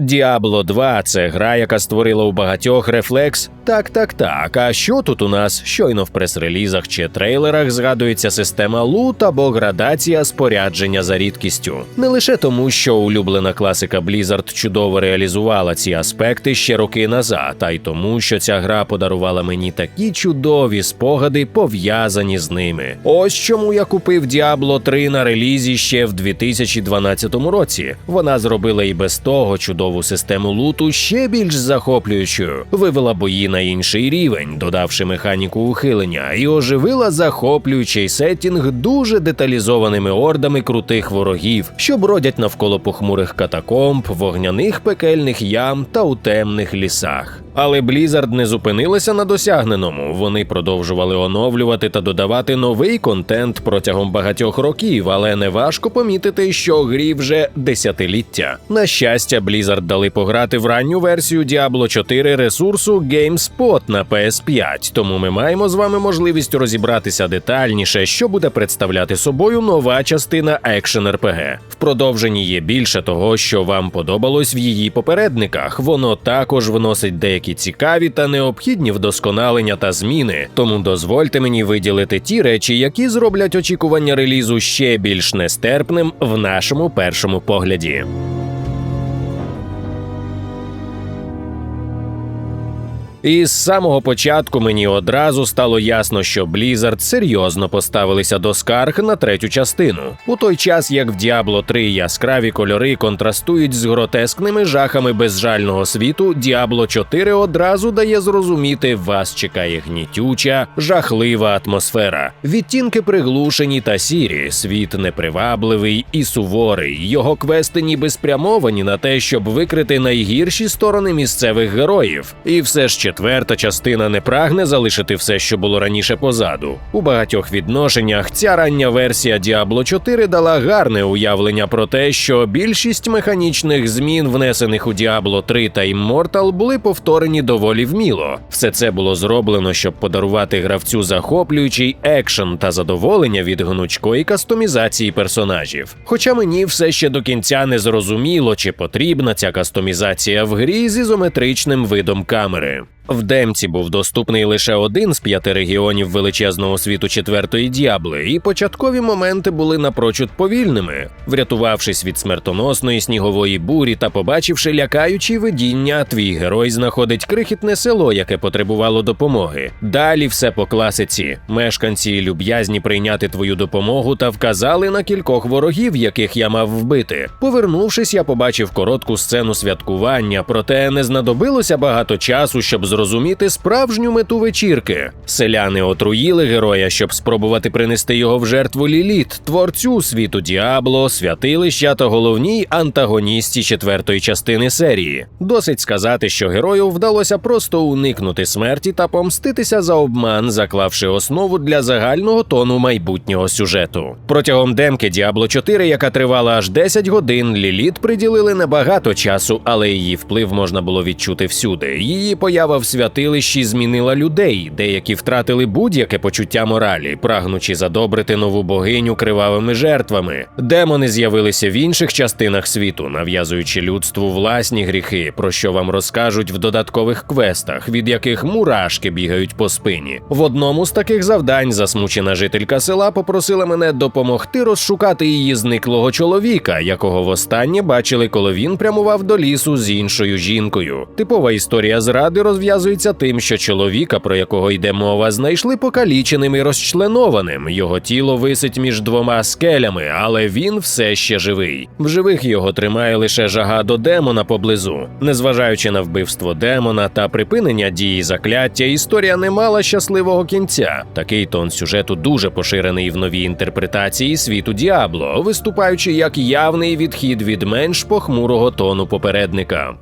Діабло 2 це гра, яка створила у багатьох рефлекс. Так, так, так. А що тут у нас? Щойно в прес-релізах чи трейлерах згадується система лут або градація спорядження за рідкістю. Не лише тому, що улюблена класика Blizzard чудово реалізувала ці аспекти ще роки назад, а й тому, що ця гра подарувала мені такі чудові спогади, пов'язані з ними. Ось чому я купив Diablo 3 на релізі ще в 2012 році. Вона зробила і без того чудову систему луту ще більш захоплюючою, вивела бої на інший рівень, додавши механіку ухилення, і оживила захоплюючий сеттінг дуже деталізованими ордами крутих ворогів, що бродять навколо похмурих катакомб, вогняних пекельних ям та у темних лісах. Але Blizzard не зупинилася на досягненому. Вони продовжували оновлювати та додавати новий контент протягом багатьох років, але не важко помітити, що грі вже десятиліття. На щастя, Blizzard дали пограти в ранню версію Diablo 4 ресурсу GameSpot на PS5, тому ми маємо з вами можливість розібратися детальніше, що буде представляти собою нова частина екшен RPG. В продовженні є більше того, що вам подобалось в її попередниках. Воно також вносить деякі цікаві та необхідні вдосконалення та зміни. Тому дозвольте мені виділити ті речі, які зроблять очікування релізу ще більш нестерпним в нашому першому погляді. І з самого початку мені одразу стало ясно, що Blizzard серйозно поставилися до скарг на третю частину. У той час, як в Diablo 3 яскраві кольори контрастують з гротескними жахами безжального світу, Diablo 4 одразу дає зрозуміти, вас чекає гнітюча, жахлива атмосфера. Відтінки приглушені та сірі, світ непривабливий і суворий. Його квести ніби спрямовані на те, щоб викрити найгірші сторони місцевих героїв. І все ж четверта частина не прагне залишити все, що було раніше позаду. У багатьох відношеннях ця рання версія Diablo 4 дала гарне уявлення про те, що більшість механічних змін, внесених у Diablo 3 та Immortal, були повторені доволі вміло. Все це було зроблено, щоб подарувати гравцю захоплюючий екшен та задоволення від гнучкої кастомізації персонажів. Хоча мені все ще до кінця не зрозуміло, чи потрібна ця кастомізація в грі з ізометричним видом камери. В демці був доступний лише один з п'яти регіонів величезного світу четвертої діабли, і початкові моменти були напрочуд повільними. Врятувавшись від смертоносної снігової бурі та побачивши лякаючі видіння, твій герой знаходить крихітне село, яке потребувало допомоги. Далі все по класиці. Мешканці люб'язні прийняти твою допомогу та вказали на кількох ворогів, яких я мав вбити. Повернувшись, я побачив коротку сцену святкування, проте не знадобилося багато часу, щоб зрозуміти справжню мету вечірки. Селяни отруїли героя, щоб спробувати принести його в жертву Ліліт, творцю світу Діабло, святилища та головній антагоністі четвертої частини серії. Досить сказати, що герою вдалося просто уникнути смерті та помститися за обман, заклавши основу для загального тону майбутнього сюжету. Протягом демки Діабло 4, яка тривала аж 10 годин, Ліліт приділили небагато часу, але її вплив можна було відчути всюди. Її поява в святилищі змінила людей, деякі втратили будь-яке почуття моралі, прагнучи задобрити нову богиню кривавими жертвами. Демони з'явилися в інших частинах світу, нав'язуючи людству власні гріхи, про що вам розкажуть в додаткових квестах, від яких мурашки бігають по спині. В одному з таких завдань засмучена жителька села попросила мене допомогти розшукати її зниклого чоловіка, якого востаннє бачили, коли він прямував до лісу з іншою жінкою. Типова історія зради розв'язується тим, що чоловіка, про якого йде мова, знайшли покаліченим і розчленованим. Його тіло висить між двома скелями, але він все ще живий. В живих його тримає лише жага до демона поблизу. Незважаючи на вбивство демона та припинення дії закляття, історія не мала щасливого кінця. Такий тон сюжету дуже поширений в новій інтерпретації світу Діабло, виступаючи як явний відхід від менш похмурого тону попередника.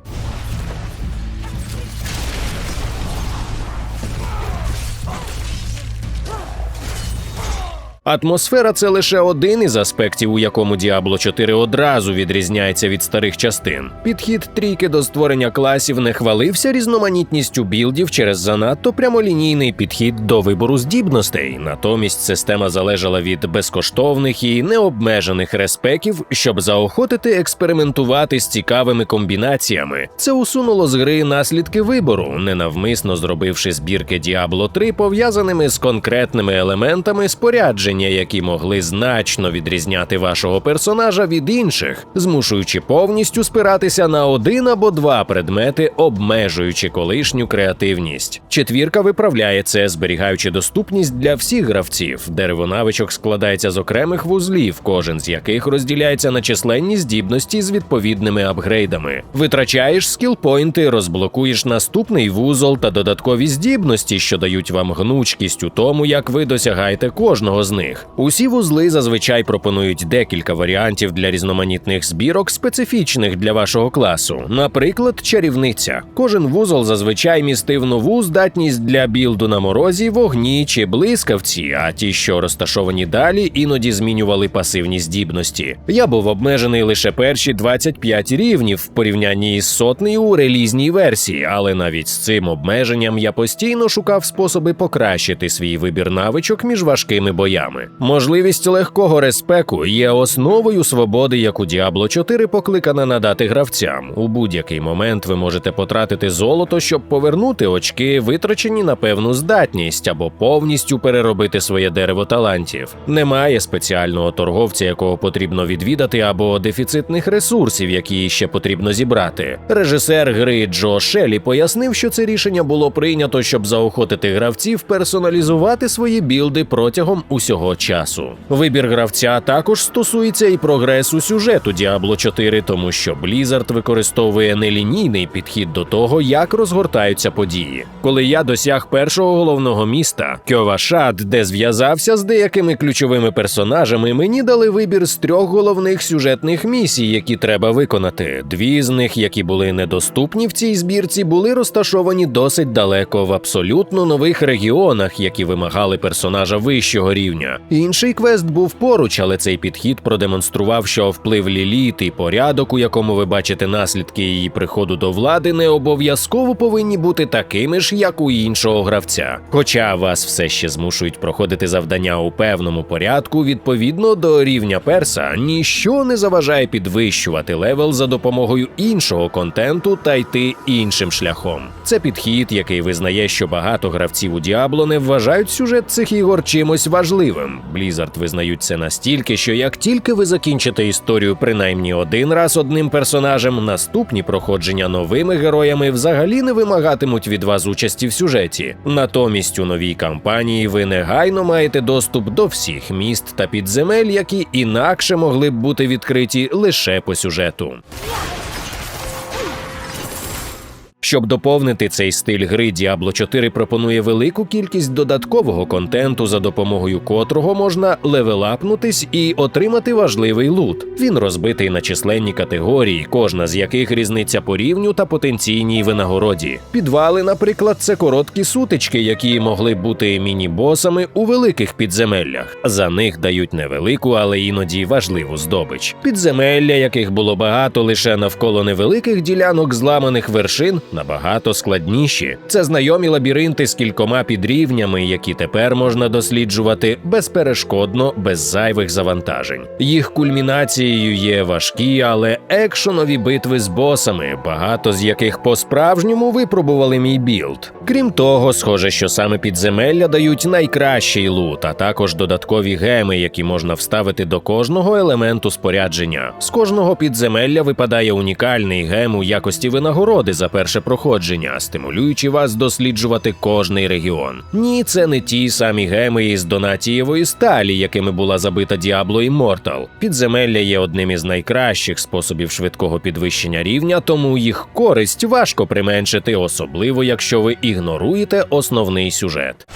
Атмосфера це лише один із аспектів, у якому Diablo 4 одразу відрізняється від старих частин. Підхід трійки до створення класів не хвалився різноманітністю білдів через занадто прямолінійний підхід до вибору здібностей. Натомість система залежала від безкоштовних і необмежених респеків, щоб заохотити експериментувати з цікавими комбінаціями. Це усунуло з гри наслідки вибору, ненавмисно зробивши збірки Diablo 3 пов'язаними з конкретними елементами спорядження, які могли значно відрізняти вашого персонажа від інших, змушуючи повністю спиратися на один або два предмети, обмежуючи колишню креативність. Четвірка виправляє це, зберігаючи доступність для всіх гравців. Дерево навичок складається з окремих вузлів, кожен з яких розділяється на численні здібності з відповідними апгрейдами. Витрачаєш скілпойнти, розблокуєш наступний вузол та додаткові здібності, що дають вам гнучкість у тому, як ви досягаєте кожного з них. Усі вузли зазвичай пропонують декілька варіантів для різноманітних збірок, специфічних для вашого класу. Наприклад, чарівниця. Кожен вузол зазвичай містив нову здатність для білду на морозі, вогні чи блискавці, а ті, що розташовані далі, іноді змінювали пасивні здібності. Я був обмежений лише перші 25 рівнів в порівнянні із сотнею у релізній версії, але навіть з цим обмеженням я постійно шукав способи покращити свій вибір навичок між важкими боями. Можливість легкого респеку є основою свободи, яку Diablo 4 покликана надати гравцям. У будь-який момент ви можете потратити золото, щоб повернути очки, витрачені на певну здатність, або повністю переробити своє дерево талантів. Немає спеціального торговця, якого потрібно відвідати, або дефіцитних ресурсів, які ще потрібно зібрати. Режисер гри Джо Шелі пояснив, що це рішення було прийнято, щоб заохотити гравців персоналізувати свої білди протягом усього часу. Вибір гравця також стосується і прогресу сюжету Diablo 4, тому що Blizzard використовує нелінійний підхід до того, як розгортаються події. Коли я досяг першого головного міста Кьовашад, де зв'язався з деякими ключовими персонажами, мені дали вибір з трьох головних сюжетних місій, які треба виконати. Дві з них, які були недоступні в цій збірці, були розташовані досить далеко в абсолютно нових регіонах, які вимагали персонажа вищого рівня. Інший квест був поруч, але цей підхід продемонстрував, що вплив Ліліт і порядок, у якому ви бачите наслідки її приходу до влади, не обов'язково повинні бути такими ж, як у іншого гравця. Хоча вас все ще змушують проходити завдання у певному порядку, відповідно до рівня перса, ніщо не заважає підвищувати левел за допомогою іншого контенту та йти іншим шляхом. Це підхід, який визнає, що багато гравців у Діабло не вважають сюжет цих ігор чимось важливим. Blizzard визнають це настільки, що як тільки ви закінчите історію принаймні один раз одним персонажем, наступні проходження новими героями взагалі не вимагатимуть від вас участі в сюжеті. Натомість у новій кампанії ви негайно маєте доступ до всіх міст та підземель, які інакше могли б бути відкриті лише по сюжету. Щоб доповнити цей стиль гри, Diablo 4 пропонує велику кількість додаткового контенту, за допомогою котрого можна левелапнутись і отримати важливий лут. Він розбитий на численні категорії, кожна з яких різниця по рівню та потенційній винагороді. Підвали, наприклад, це короткі сутички, які могли бути міні-босами у великих підземеллях. За них дають невелику, але іноді важливу здобич. Підземелля, яких було багато лише навколо невеликих ділянок зламаних вершин, набагато складніші. Це знайомі лабіринти з кількома підрівнями, які тепер можна досліджувати безперешкодно, без зайвих завантажень. Їх кульмінацією є важкі, але екшонові битви з босами, багато з яких по-справжньому випробували мій білд. Крім того, схоже, що саме підземелля дають найкращий лут, а також додаткові геми, які можна вставити до кожного елементу спорядження. З кожного підземелля випадає унікальний гем у якості винагороди за перше проходження, стимулюючи вас досліджувати кожний регіон. Ні, це не ті самі геми із донатієвої сталі, якими була забита Діабло Immortal. Підземелля є одним із найкращих способів швидкого підвищення рівня, тому їх користь важко применшити, особливо якщо ви ігноруєте основний сюжет.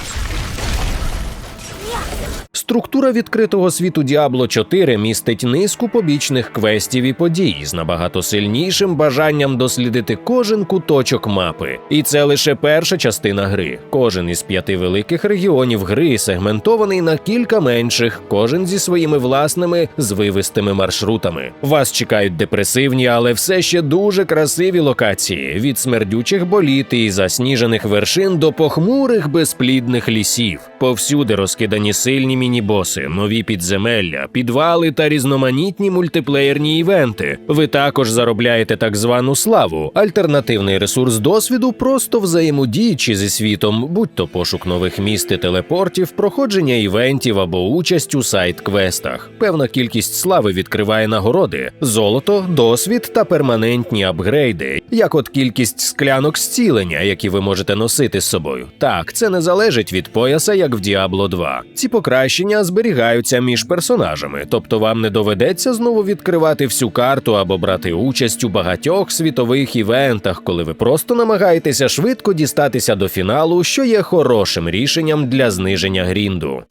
Структура відкритого світу Діабло 4 містить низку побічних квестів і подій з набагато сильнішим бажанням дослідити кожен куточок мапи. І це лише перша частина гри. Кожен із п'яти великих регіонів гри сегментований на кілька менших, кожен зі своїми власними звивистими маршрутами. Вас чекають депресивні, але все ще дуже красиві локації від смердючих боліт і засніжених вершин до похмурих безплідних лісів. Повсюди розкидані сильні міні-боси, нові підземелля, підвали та різноманітні мультиплеєрні івенти. Ви також заробляєте так звану славу, альтернативний ресурс досвіду, просто взаємодіючи зі світом, будь то пошук нових міст і телепортів, проходження івентів або участь у сайт-квестах. Певна кількість слави відкриває нагороди: золото, досвід та перманентні апгрейди, як от кількість склянок зцілення, які ви можете носити з собою. Так, це не залежить від пояса, як в Diablo 2. Ці покращення зберігаються між персонажами, тобто вам не доведеться знову відкривати всю карту або брати участь у багатьох світових івентах, коли ви просто намагаєтеся швидко дістатися до фіналу, що є хорошим рішенням для зниження грінду.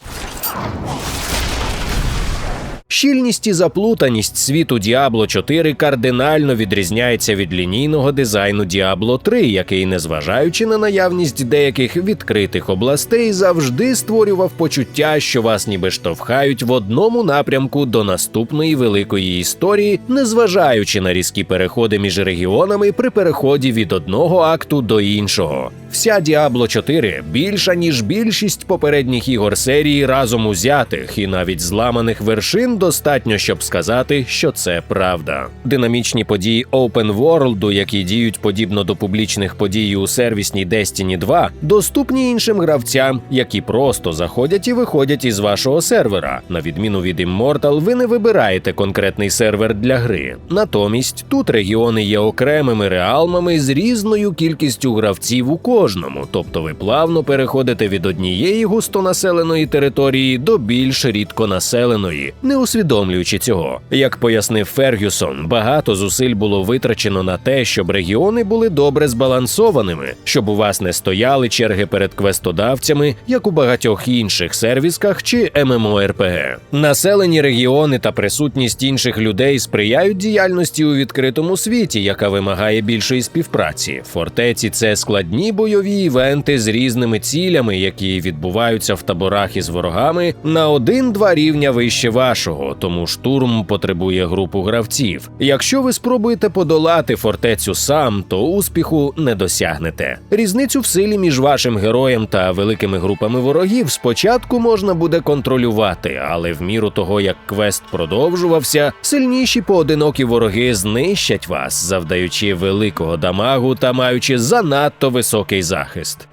Щільність і заплутаність світу Diablo 4 кардинально відрізняється від лінійного дизайну Diablo 3, який, незважаючи на наявність деяких відкритих областей, завжди створював почуття, що вас ніби штовхають в одному напрямку до наступної великої історії, незважаючи на різкі переходи між регіонами при переході від одного акту до іншого. Вся Diablo 4 більша ніж більшість попередніх ігор серії разом узятих і навіть зламаних вершин достатньо, щоб сказати, що це правда. Динамічні події Open World, які діють подібно до публічних подій у сервісній Destiny 2, доступні іншим гравцям, які просто заходять і виходять із вашого сервера. На відміну від Immortal, ви не вибираєте конкретний сервер для гри. Натомість тут регіони є окремими реалмами з різною кількістю гравців у кожному, тобто ви плавно переходите від однієї густонаселеної території до більш рідконаселеної, не усвідомлюючи цього. Як пояснив Фергюсон, багато зусиль було витрачено на те, щоб регіони були добре збалансованими, щоб у вас не стояли черги перед квестодавцями, як у багатьох інших сервісках чи MMORPG. Населені регіони та присутність інших людей сприяють діяльності у відкритому світі, яка вимагає більшої співпраці. Фортеці це складні бойові івенти з різними цілями, які відбуваються в таборах із ворогами на один-два рівня вище вашого, тому штурм потребує групу гравців. Якщо ви спробуєте подолати фортецю сам, то успіху не досягнете. Різницю в силі між вашим героєм та великими групами ворогів спочатку можна буде контролювати, але в міру того, як квест продовжувався, сильніші поодинокі вороги знищать вас, завдаючи великого дамагу та маючи занадто високий захист.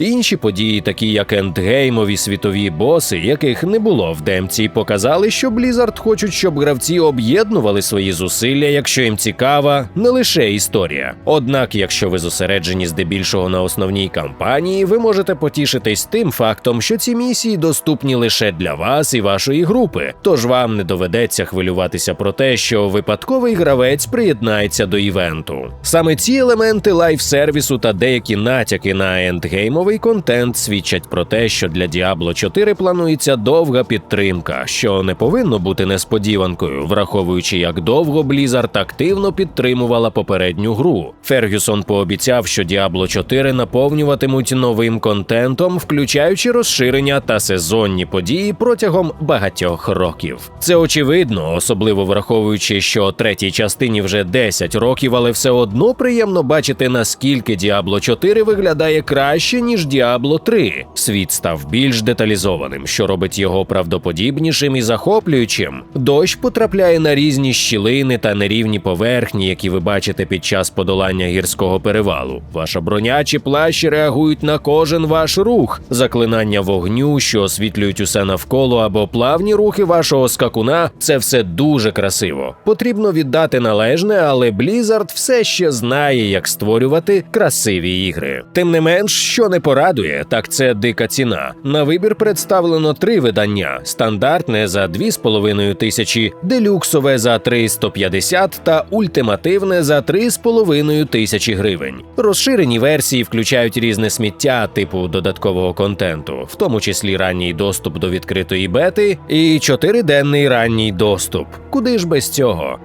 Інші події, такі як ендгеймові світові боси, яких не було в демці, показали, що Blizzard хочуть, щоб гравці об'єднували свої зусилля, якщо їм цікава не лише історія. Однак, якщо ви зосереджені здебільшого на основній кампанії, ви можете потішитись тим фактом, що ці місії доступні лише для вас і вашої групи, тож вам не доведеться хвилюватися про те, що випадковий гравець приєднається до івенту. Саме ці елементи лайф-сервісу та деякі натяки на ендгеймовий контент свідчать про те, що для Diablo 4 планується довга підтримка, що не повинно бути несподіванкою, враховуючи, як довго Blizzard активно підтримувала попередню гру. Фергюсон пообіцяв, що Diablo 4 наповнюватимуть новим контентом, включаючи розширення та сезонні події протягом багатьох років. Це очевидно, особливо враховуючи, що третій частині вже 10 років, але все одно приємно бачити, наскільки Diablo 4 виглядає краще ніж Diablo 3. Світ став більш деталізованим, що робить його правдоподібнішим і захоплюючим. Дощ потрапляє на різні щілини та нерівні поверхні, які ви бачите під час подолання гірського перевалу. Ваша броня чи плащ реагують на кожен ваш рух, заклинання вогню, що освітлюють усе навколо, або плавні рухи вашого скакуна. Це все дуже красиво. Потрібно віддати належне, але Blizzard все ще знає, як створювати красиві ігри. Тим не менш, що не порадує, так це дика ціна. На вибір представлено три видання: стандартне за 2,5 тисячі, делюксове за 350 та ультимативне за 3,5 тисячі гривень. Розширені версії включають різне сміття типу додаткового контенту, в тому числі ранній доступ до відкритої бети і чотириденний ранній доступ. Куди ж без цього?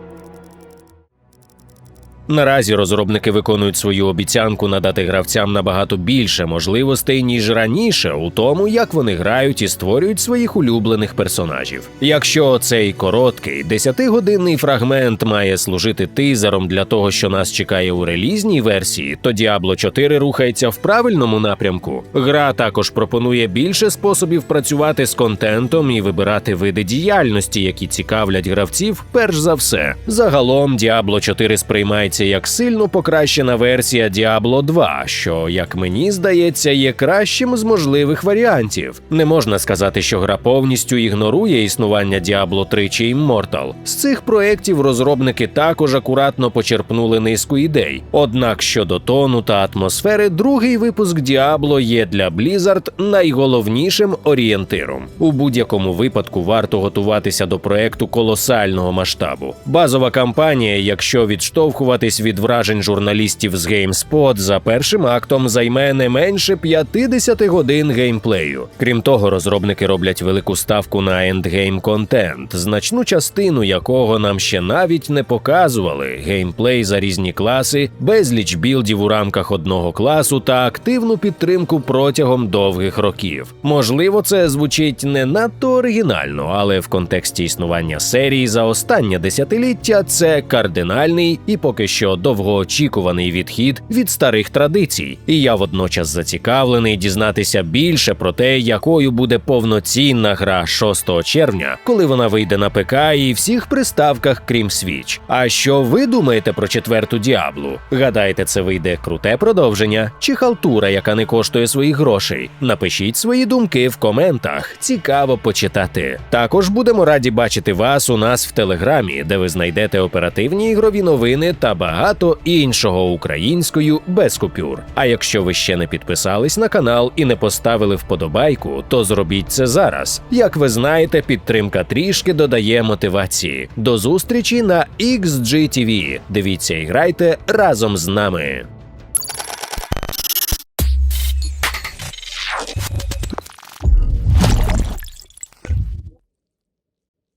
Наразі розробники виконують свою обіцянку надати гравцям набагато більше можливостей ніж раніше у тому, як вони грають і створюють своїх улюблених персонажів. Якщо цей короткий 10-годинний фрагмент має служити тизером для того, що нас чекає у релізній версії, то Diablo 4 рухається в правильному напрямку. Гра також пропонує більше способів працювати з контентом і вибирати види діяльності, які цікавлять гравців. Перш за все, загалом Diablo 4 сприймається як сильно покращена версія Diablo 2, що, як мені здається, є кращим з можливих варіантів. Не можна сказати, що гра повністю ігнорує існування Diablo 3 чи Immortal. З цих проєктів розробники також акуратно почерпнули низку ідей. Однак щодо тону та атмосфери, другий випуск Diablo є для Blizzard найголовнішим орієнтиром. У будь-якому випадку варто готуватися до проекту колосального масштабу. Базова кампанія, якщо відштовхуватись від вражень журналістів з GameSpot, за першим актом займе не менше 50 годин геймплею. Крім того, розробники роблять велику ставку на ендгейм контент, значну частину якого нам ще навіть не показували. Геймплей за різні класи, безліч білдів у рамках одного класу та активну підтримку протягом довгих років. Можливо, це звучить не надто оригінально, але в контексті існування серії за останнє десятиліття це кардинальний і поки що довгоочікуваний відхід від старих традицій. І я водночас зацікавлений дізнатися більше про те, якою буде повноцінна гра 6 червня, коли вона вийде на ПК і всіх приставках, крім Switch. А що ви думаєте про четверту діаблу? Гадаєте, це вийде круте продовження чи халтура, яка не коштує своїх грошей? Напишіть свої думки в коментах. Цікаво почитати. Також будемо раді бачити вас у нас в телеграмі, де ви знайдете оперативні ігрові новини та багато іншого українською без купюр. А якщо ви ще не підписались на канал і не поставили вподобайку, то зробіть це зараз. Як ви знаєте, підтримка трішки додає мотивації. До зустрічі на XGTV. Дивіться і грайте разом з нами.